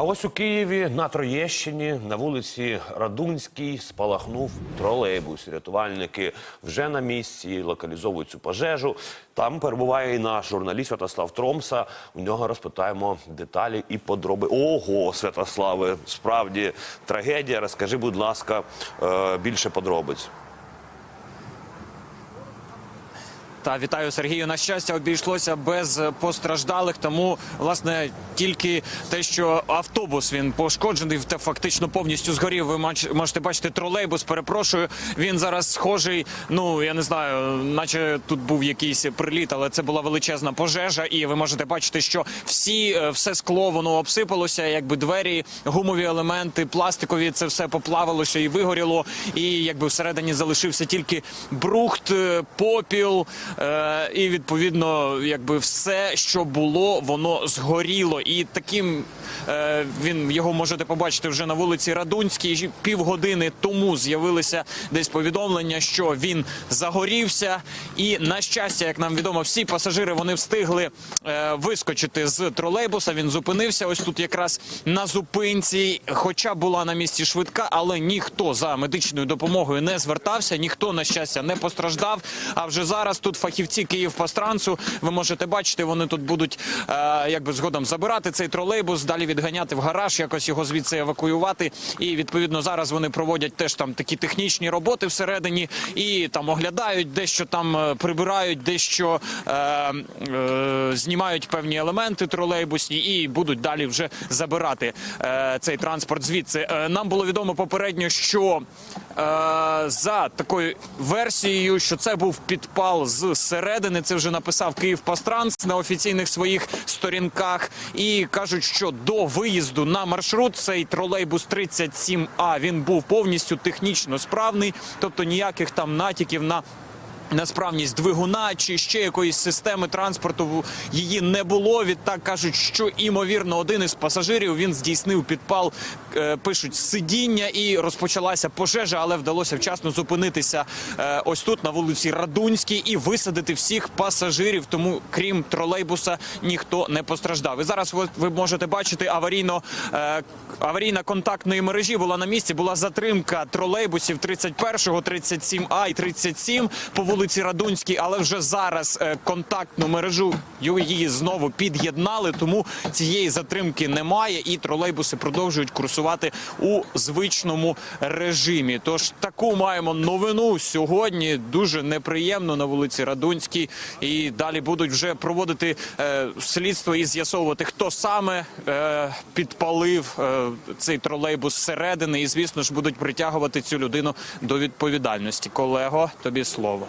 А ось у Києві на Троєщині на вулиці Радунській спалахнув тролейбус. Рятувальники вже на місці локалізовують цю пожежу. Там перебуває і наш журналіст Святослав Тромса. У нього розпитаємо деталі і подроби. Ого, Святославе, справді трагедія. Розкажи, будь ласка, е, більше подробиць. Та вітаю Сергію. На щастя, обійшлося без постраждалих. Тому власне тільки те, що автобус він пошкоджений, та фактично повністю згорів. Ви можете бачити тролейбус. Перепрошую. Він зараз схожий. Ну я не знаю, наче тут був якийсь приліт, але це була величезна пожежа. І ви можете бачити, що всі е, все скло воно обсипалося, якби двері, гумові елементи, пластикові. Це все поплавилося і вигоріло. І якби всередині залишився тільки брухт, е, попіл. Е, і відповідно, якби все, що було, воно згоріло. І таким е, він його можете побачити вже на вулиці Радунській. Півгодини тому з'явилися десь повідомлення, що він загорівся. І на щастя, як нам відомо, всі пасажири вони встигли е, вискочити з тролейбуса. Він зупинився ось тут, якраз на зупинці. Хоча була на місці швидка, але ніхто за медичною допомогою не звертався, ніхто на щастя не постраждав. А вже зараз тут фахівці Київпастрансу, ви можете бачити, вони тут будуть е, якби згодом забирати цей тролейбус, далі відганяти в гараж, якось його звідси евакуювати. І відповідно зараз вони проводять теж там такі технічні роботи всередині і там оглядають, дещо там е, прибирають, дещо е, е, знімають певні елементи тролейбусні і будуть далі вже забирати е, цей транспорт звідси. Е, нам було відомо попередньо, що е, за такою версією, що це був підпал з середини. Це вже написав Київ Пастранс на офіційних своїх сторінках. І кажуть, що до виїзду на маршрут цей тролейбус 37А він був повністю технічно справний, тобто ніяких там натяків на. Несправність двигуна чи ще якоїсь системи транспорту її не було. Відтак кажуть, що імовірно один із пасажирів він здійснив підпал. е, Пишуть сидіння і розпочалася пожежа, але вдалося вчасно зупинитися е, ось тут на вулиці Радунській і висадити всіх пасажирів. Тому крім тролейбуса ніхто не постраждав. І зараз ви, можете бачити аварійно е, аварійна контактної мережі була на місці. Була затримка тролейбусів 31-го, 37А і 37 по вулиці Радунській, але вже зараз е, контактну мережу її знову під'єднали, тому цієї затримки немає, і тролейбуси продовжують курсувати у звичному режимі. Тож таку маємо новину сьогодні. Дуже неприємно на вулиці Радунській. І далі будуть вже проводити е, слідство і з'ясовувати, хто саме е, підпалив цей тролейбус зсередини. І звісно ж будуть притягувати цю людину до відповідальності. Колего, тобі слово.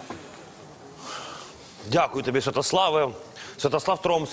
Дякую тобі, Святославе. Святослав Тромс.